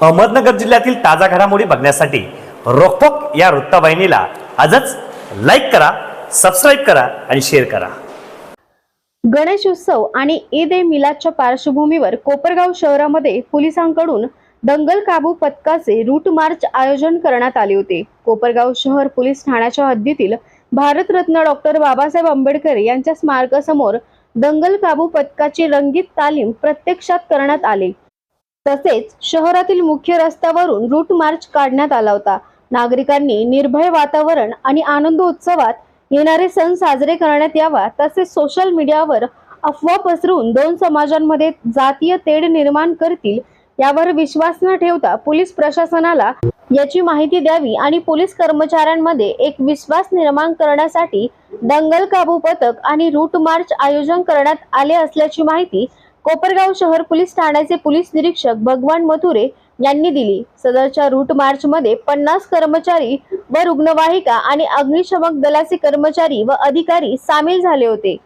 अहमदनगर जिल्ह्यातील ताजा घडामोडी बघण्यासाठी रोखोक या वृत्तवाहिनीला आजच लाईक करा सबस्क्राईब करा आणि शेअर करा. गणेश उत्सव आणि ईद ए मिलादच्या पार्श्वभूमीवर कोपरगाव शहरामध्ये पोलिसांकडून दंगल काबू पथकाचे रूट मार्च आयोजन करण्यात आले होते. कोपरगाव शहर पोलीस ठाण्याच्या हद्दीतील भारतरत्न डॉक्टर बाबासाहेब आंबेडकर यांच्या स्मारकासमोर दंगल काबू पथकाची रंगीत तालीम प्रत्यक्षात करण्यात आली. तसेच शहरातील मुख्य रस्त्यावरून रूट मार्च काढण्यात आला होता. नागरिकांनी निर्भय वातावरण आणि आनंद उत्सवात येणारे सण साजरे करण्यात यावा तसेच सोशल मीडियावर अफवा पसरवून दोन समाजांमध्ये जातीय तेढ निर्माण करतील यावर विश्वास न ठेवता पोलीस प्रशासनाला याची माहिती द्यावी आणि पोलीस कर्मचाऱ्यांमध्ये एक विश्वास निर्माण करण्यासाठी दंगल काबू पथक आणि रूट मार्च आयोजन करण्यात आले असल्याची माहिती कोपरगाव शहर पोलीस ठाण्याचे पोलीस निरीक्षक भगवान मथुरे यांनी दिली. सदरच्या रूट मार्च मध्ये पन्नास कर्मचारी व रुग्णवाहिका आणि अग्निशमक दलाचे कर्मचारी व अधिकारी सामील झाले होते.